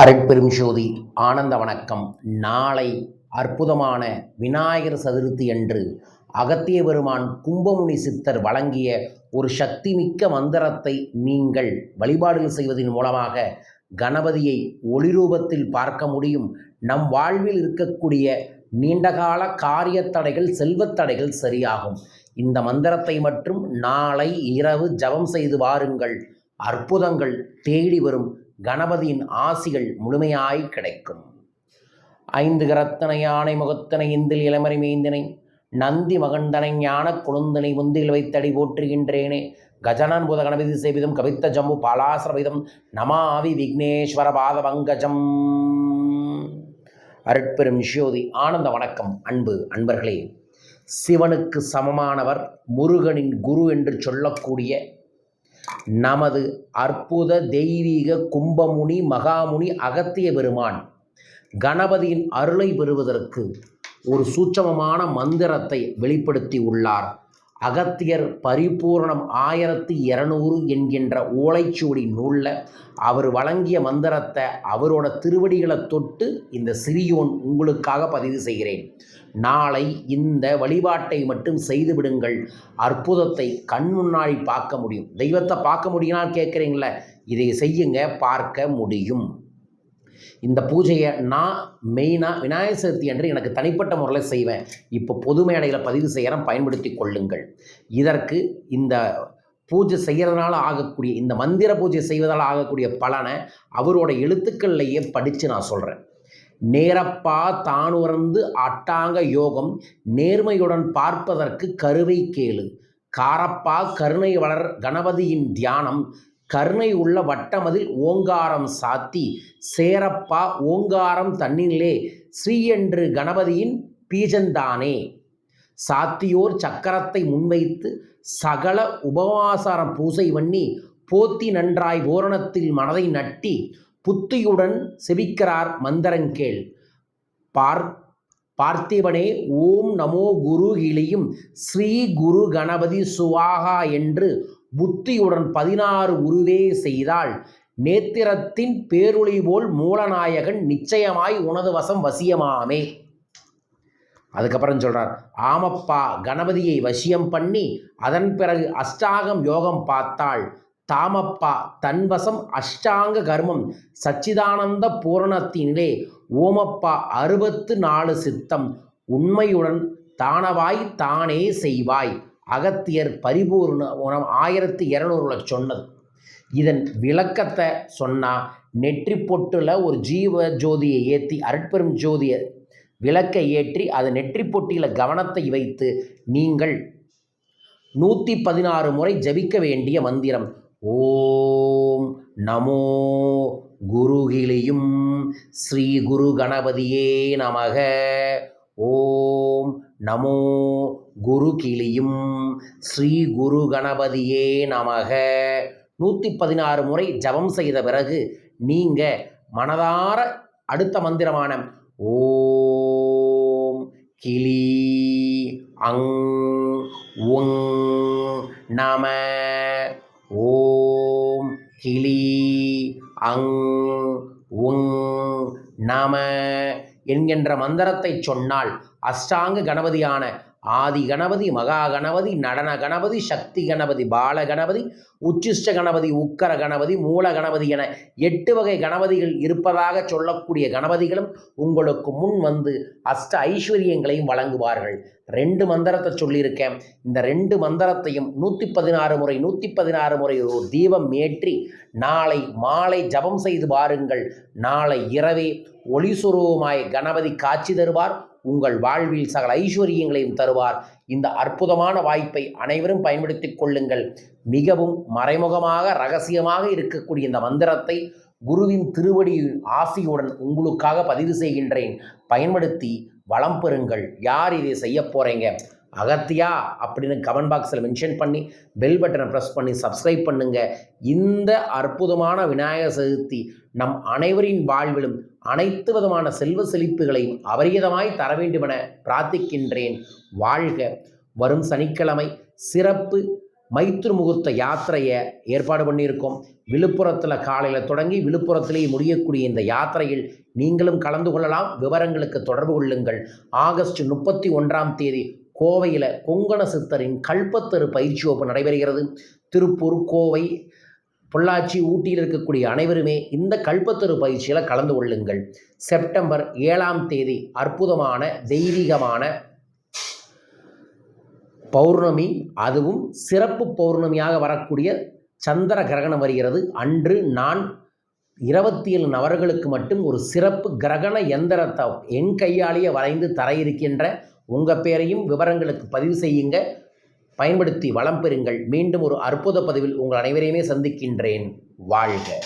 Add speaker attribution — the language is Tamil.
Speaker 1: அரைப்பெரும் ஜோதி ஆனந்த வணக்கம். நாளை அற்புதமான விநாயகர் சதுர்த்தி அன்று அகத்திய பெருமான் கும்பமுனி சித்தர் வழங்கிய ஒரு சக்திமிக்க மந்திரத்தை நீங்கள் வழிபாடுகள் செய்வதன் மூலமாக கணபதியை ஒளிரூபத்தில் பார்க்க முடியும். நம் வாழ்வில் இருக்கக்கூடிய நீண்டகால காரிய தடைகள் செல்வத் தடைகள் சரியாகும். இந்த மந்திரத்தை மட்டும் நாளை இரவு ஜபம் செய்து வாருங்கள். அற்புதங்கள் தேடி வரும். கணபதியின் ஆசிகள் முழுமையாய் கிடைக்கும். ஐந்து கரத்தனை யானை முகத்தனை இந்தில் இளமறை மேய்ந்தனை நந்தி மகந்தனை ஞான குழுந்தனை முந்தில் வைத்தடி போற்றுகின்றேனே. கஜானன் புத கணபதி சேவிதம் கவித்த ஜம்பு பாலாசிரவிதம் நமாவி விக்னேஸ்வர பாத பங்கஜம். அருட்பெரும் ஷியோதி ஆனந்த வணக்கம் அன்பு அன்பர்களே. சிவனுக்கு சமமானவர் முருகனின் குரு என்று சொல்லக்கூடிய நமது அற்புத தெய்வீக கும்பமுனி மகாமுனி அகத்திய பெருமான் கணபதியின் அருளை பெறுவதற்கு ஒரு சூட்சமமான மந்திரத்தை வெளிப்படுத்தி உள்ளார். அகத்தியர் பரிபூரணம் ஆயிரத்தி இரநூறு என்கின்ற ஓலைச்சுவடி நூலில் அவர் வழங்கிய மந்திரத்தை அவரோட திருவடிகளை தொட்டு இந்த சிறியோன் உங்களுக்காக பதிவு செய்கிறேன். நாளை இந்த வழிபாட்டை மட்டும் செய்து விடுங்கள். அற்புதத்தை கண் முன்னாடி பார்க்க முடியும். தெய்வத்தை பார்க்க முடியும்னா கேட்குறீங்களே? இதை செய்யுங்க பார்க்க முடியும். இந்த பூஜையை நான் மெயினாக விநாயகர் சதுர்த்தி என்று எனக்கு தனிப்பட்ட முறையில் செய்வேன். இப்போ பொது மேடையில் பதிவு செய்கிறேன் பயன்படுத்தி கொள்ளுங்கள். இதற்கு இந்த பூஜை செய்கிறதுனால ஆகக்கூடிய இந்த மந்திர பூஜை செய்வதால் ஆகக்கூடிய பலனை அவரோட எழுத்துக்கள்லையே படித்து நான் சொல்கிறேன் நேரப்பா தானுறந்து அட்டாங்க யோகம் நேர்மையுடன் பார்ப்பதற்கு கருவை கேளு. காரப்பா கருணை வளர் கணபதியின் தியானம் கருணை உள்ள வட்டமதில் ஓங்காரம் சாத்தி சேரப்பா ஓங்காரம் தன்னிலே ஸ்ரீ என்று கணபதியின் பீஜந்தானே. சாத்தியோர் சக்கரத்தை முன்வைத்து சகல உபவாசாரம் பூசை பண்ணி போத்தி நன்றாய் ஓரணத்தில் மனதை நட்டி புத்தியுடன் செவிக்கிறார் மந்திரங்கேள் பார் பார்த்திபனே ஓம் நமோ குரு இலியும் ஸ்ரீ குரு கணபதி சுவாகா என்று புத்தியுடன் பதினாறு உருவே செய்தால் நேத்திரத்தின் பேருளி போல் மூலநாயகன் நிச்சயமாய் உனது வசம் வசியமாமே. அதுக்கப்புறம் சொல்கிறார் ஆமப்பா கணபதியை வசியம் பண்ணி அதன் பிறகு அஷ்டாகம் யோகம் பார்த்தாள். தாமப்பா தன்வசம் அஷ்டாங்க கர்மம் சச்சிதானந்த பூரணத்தினிலே ஓமப்பா அறுபத்து நாலு சித்தம் உண்மையுடன் தானவாய் தானே செய்வாய். அகத்தியர் பரிபூர்ண உணம் ஆயிரத்தி இரநூறுல சொன்னது. இதன் விளக்கத்தை சொன்னால் நெற்றி பொட்டில் ஒரு ஜீவ ஜோதியை ஏற்றி அருட்பெரும் ஜோதியை விளக்கை ஏற்றி அது நெற்றி பொட்டியில் கவனத்தை வைத்து நீங்கள் நூற்றி பதினாறு முறை ஜபிக்க வேண்டிய மந்திரம். ஓம் நமோ குருகிலியும் ஸ்ரீ குரு கணபதியே நமக. ஓம் நமோ குரு கிளியும் ஸ்ரீ குரு கணபதியே நமக. நூற்றி பதினாறு முறை ஜபம் செய்த பிறகு நீங்கள் மனதார அடுத்த மந்திரமான ஓம் கிளி அங் உங் நம. ஓம் கிளி அங் உங் நம என்கின்ற மந்திரத்தை சொன்னால் அஷ்டாங்க கணபதியான ஆதி கணபதி மகா கணபதி நடன கணபதி சக்தி கணபதி பால கணபதி உச்சிஷ்ட கணபதி உக்கர கணபதி மூல கணபதி என எட்டு வகை கணபதிகள் இருப்பதாக சொல்லக்கூடிய கணபதிகளும் உங்களுக்கு முன் வந்து அஷ்ட ஐஸ்வர்யங்களையும் வழங்குவார்கள். ரெண்டு மந்திரத்தை சொல்லியிருக்கேன். இந்த ரெண்டு மந்திரத்தையும் நூற்றி பதினாறு முறை நூற்றி பதினாறு முறை ஒரு தீபம் ஏற்றி நாளை மாலை ஜபம் செய்து பாருங்கள். நாளை இரவே ஒளிசுரூபமாய் கணபதி காட்சி தருவார். உங்கள் வாழ்வில் சகல ஐஸ்வர்யங்களையும் தருவார். இந்த அற்புதமான வாய்ப்பை அனைவரும் பயன்படுத்திக் கொள்ளுங்கள். மிகவும் மறைமுகமாக ரகசியமாக இருக்கக்கூடிய இந்த மந்திரத்தை குருவின் திருவடியின் ஆசியுடன் உங்களுக்காக பதிவு செய்கின்றேன். பயன்படுத்தி வளம் பெறுங்கள். யார் இதை செய்ய போகிறீங்க அகத்தியா அப்படின்னு கமெண்ட் பாக்ஸில் மென்ஷன் பண்ணி பெல் பட்டனை ப்ரெஸ் பண்ணி சப்ஸ்கிரைப் பண்ணுங்க. இந்த அற்புதமான விநாயகர் சதுர்த்தி நம் அனைவரின் வாழ்விலும் அனைத்து விதமான செல்வ செழிப்புகளையும் அபரிதமாய் தர வேண்டுமென பிரார்த்திக்கின்றேன். வாழ்க வரும் சனிக்கிழமை சிறப்பு மைத்ரு முகூர்த்த யாத்திரையை ஏற்பாடு பண்ணியிருக்கோம். விழுப்புரத்தில் காலையில் தொடங்கி விழுப்புரத்திலேயே முடியக்கூடிய இந்த யாத்திரையில் நீங்களும் கலந்து கொள்ளலாம். விவரங்களுக்கு தொடர்பு கொள்ளுங்கள். ஆகஸ்ட் முப்பத்தி ஒன்றாம் தேதி கோவையில் கொங்கண சித்தரின் கல்பத்தரு பயிற்சி வகுப்பு நடைபெறுகிறது. திருப்பூர் கோவை பொள்ளாச்சி ஊட்டியில் இருக்கக்கூடிய அனைவருமே இந்த கல்பத்தரு பயிற்சியில் கலந்து கொள்ளுங்கள். செப்டம்பர் ஏழாம் தேதி அற்புதமான தெய்வீகமான பௌர்ணமி அதுவும் சிறப்பு பௌர்ணமியாக வரக்கூடிய சந்திர கிரகணம் வருகிறது. அன்று நான் இருபத்தி ஏழு நபர்களுக்கு மட்டும் ஒரு சிறப்பு கிரகண எந்திரத்தை என் கையாலேயே வரைந்து தர இருக்கின்ற உங்கள் பேரையும் விவரங்களுக்கு பதிவு செய்யுங்க. பயன்படுத்தி வளம் பெறுங்கள். மீண்டும் ஒரு அற்புத பதிவில் உங்கள் அனைவரையுமே சந்திக்கின்றேன். வாழ்க.